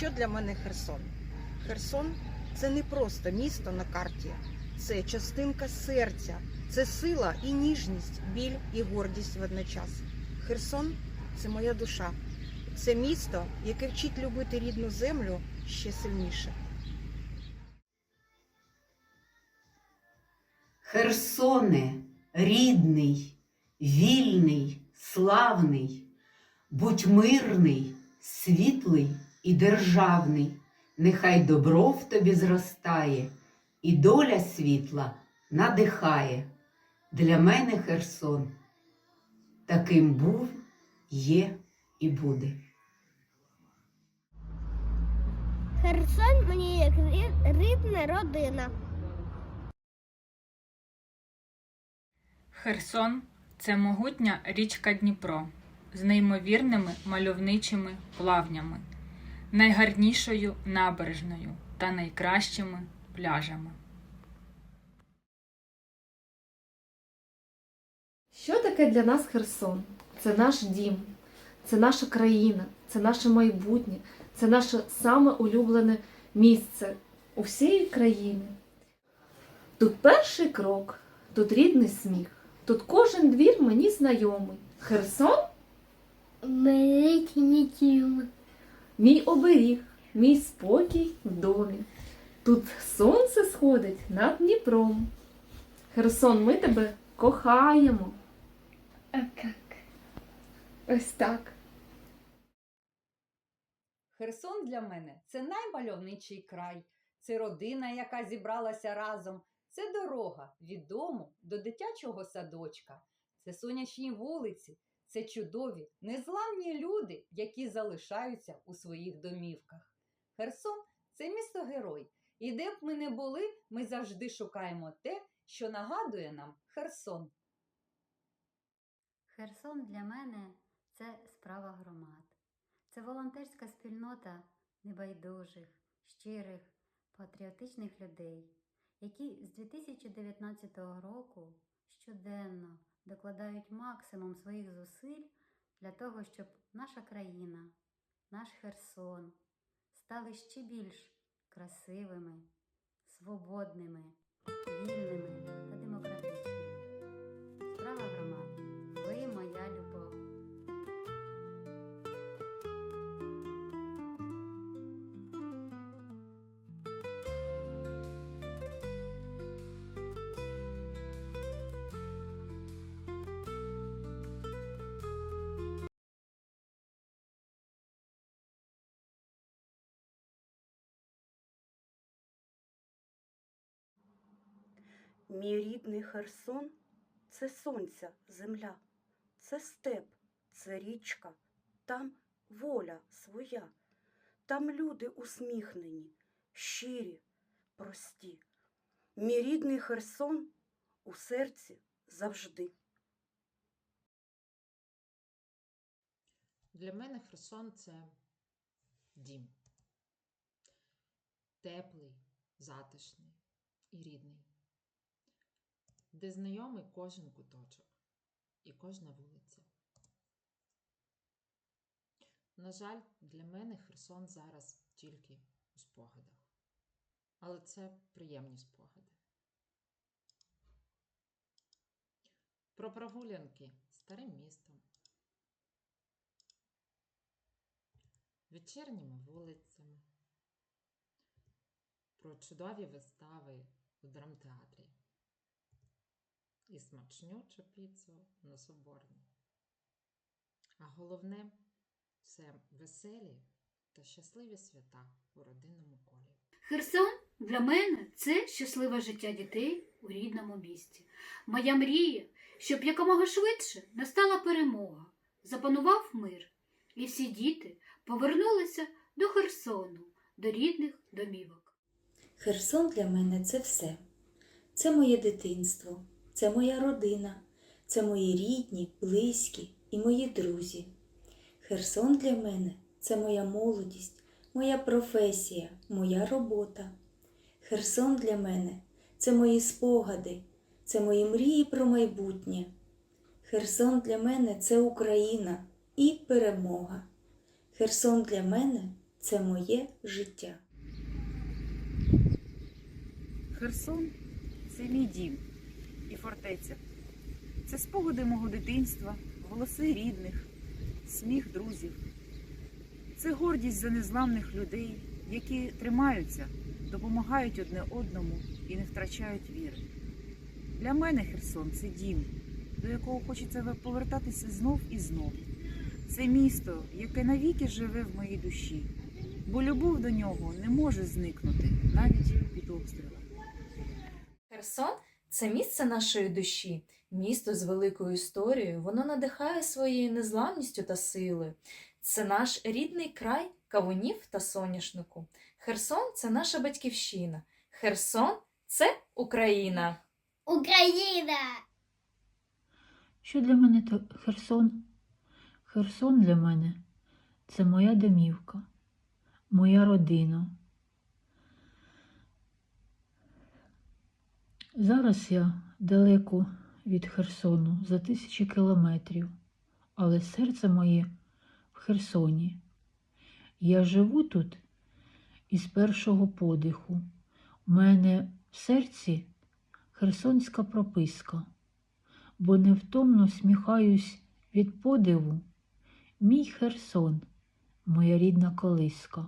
Що для мене Херсон? Херсон це не просто місто на карті, це частинка серця, це сила і ніжність, біль і гордість водночас. Херсон це моя душа, це місто, яке вчить любити рідну землю ще сильніше. Херсоне, рідний, вільний, славний, будь мирний, світлий і державний, нехай добро в тобі зростає, і доля світла надихає. Для мене Херсон таким був, є і буде. Херсон мені як рідна родина. Херсон це могутня річка Дніпро з неймовірними мальовничими плавнями, найгарнішою набережною та найкращими пляжами. Що таке для нас Херсон? Це наш дім, це наша країна, це наше майбутнє, це наше саме улюблене місце у всієї країни. Тут перший крок, тут рідний сміх, тут кожен двір мені знайомий. Херсон Великий дім. Мій оберіг, мій спокій в домі. Тут сонце сходить над Дніпром. Херсон, ми тебе кохаємо. А як? Ось так. Херсон для мене це наймальовничий край, це родина, яка зібралася разом, це дорога від дому до дитячого садочка, це сонячні вулиці, це чудові, незламні люди, які залишаються у своїх домівках. Херсон це місто герой, і де б ми не були, ми завжди шукаємо те, що нагадує нам Херсон. Херсон для мене це справа громад. Це волонтерська спільнота небайдужих, щирих, патріотичних людей, які з 2019 року щоденно докладають максимум своїх зусиль для того, щоб наша країна, наш Херсон стали ще більш красивими, свободними, вільними та демократичними. Мій рідний Херсон це сонця земля, це степ, це річка, там воля своя, там люди усміхнені, щирі, прості. Мій рідний Херсон у серці завжди. Для мене Херсон це дім. Теплий, затишний і рідний, де знайомий кожен куточок і кожна вулиця. На жаль, для мене Херсон зараз тільки у спогадах. Але це приємні спогади. Про прогулянки старим містом. вечірніми вулицями, про чудові вистави у драмтеатрі і смачнючу піцу на Соборній. А головне це веселі та щасливі свята у родинному колі. Херсон для мене це щасливе життя дітей у рідному місті. Моя мрія, щоб якомога швидше настала перемога, запанував мир, і всі діти повернулися до Херсону, до рідних домівок. Херсон для мене це все. Це моє дитинство, це моя родина, це мої рідні, близькі і мої друзі. Херсон для мене це моя молодість, моя професія, моя робота. Херсон для мене це мої спогади, це мої мрії про майбутнє. Херсон для мене це Україна і перемога. Херсон для мене це моє життя. Херсон це мій дім і фортеця. Це спогади мого дитинства, голоси рідних, сміх друзів. Це гордість за незламних людей, які тримаються, допомагають одне одному і не втрачають віри. Для мене Херсон це дім, до якого хочеться повертатися знов і знов. Це місто, яке навіки живе в моїй душі, бо любов до нього не може зникнути навіть під обстрілом. Херсон це місце нашої душі, місто з великою історією. Воно надихає своєю незламністю та силою. Це наш рідний край кавунів та соняшнику. Херсон це наша батьківщина. Херсон це Україна. Україна! Що для мене то Херсон? Херсон для мене це моя домівка, моя родина. Зараз я далеко від Херсону за тисячі кілометрів, але серце моє в Херсоні. Я живу тут із першого подиху. У мене в серці херсонська прописка, бо невтомно сміхаюсь від подиву. Мій Херсон, моя рідна колиска.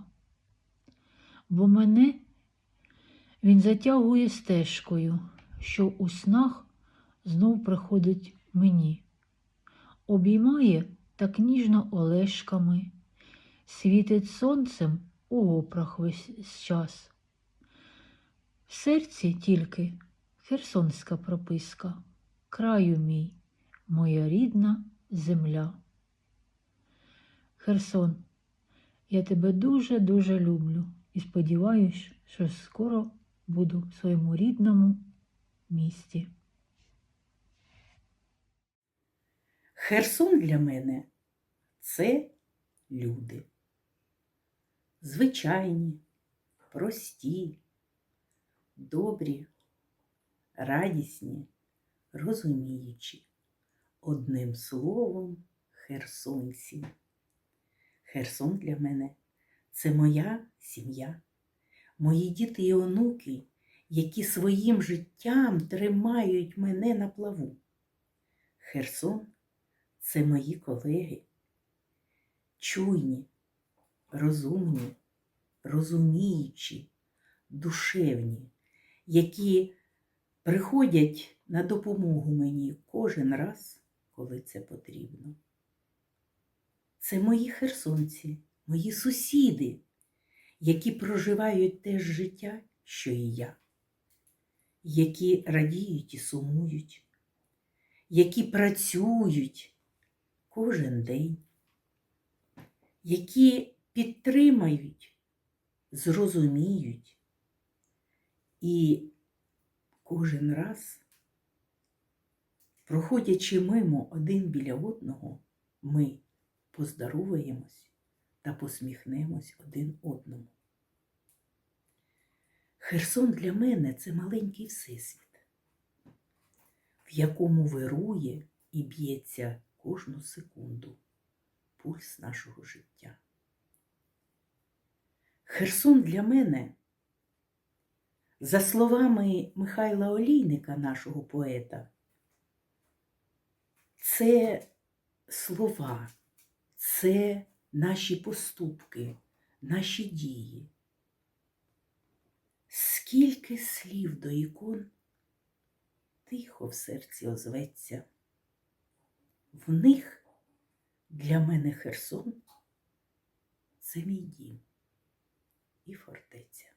Бо мене він затягує стежкою, що у снах знов приходить мені, обіймає так ніжно олешками, світить сонцем у опрах весь час. В серці тільки херсонська прописка, краю мій, моя рідна земля. Херсон, я тебе дуже-дуже люблю і сподіваюсь, що скоро буду своєму рідному місті. Херсон для мене це люди. Звичайні, прості, добрі, радісні, розуміючі. Одним словом, херсонці. Херсон для мене це моя сім'я, мої діти і онуки, які своїм життям тримають мене на плаву. Херсон це мої колеги, чуйні, розумні, розуміючі, душевні, які приходять на допомогу мені кожен раз, коли це потрібно. Це мої херсонці, мої сусіди, які проживають те ж життя, що і я, які радіють і сумують, які працюють кожен день, які підтримають, зрозуміють і кожен раз, проходячи мимо один біля одного, ми поздороваємось та посміхнемось один одному. Херсон для мене це маленький всесвіт, в якому вирує і б'ється кожну секунду пульс нашого життя. Херсон для мене, за словами Михайла Олійника, нашого поета, це слова, це наші поступки, наші дії. Скільки слів до ікон тихо в серці озветься. В них для мене Херсон це мій дім і фортеця.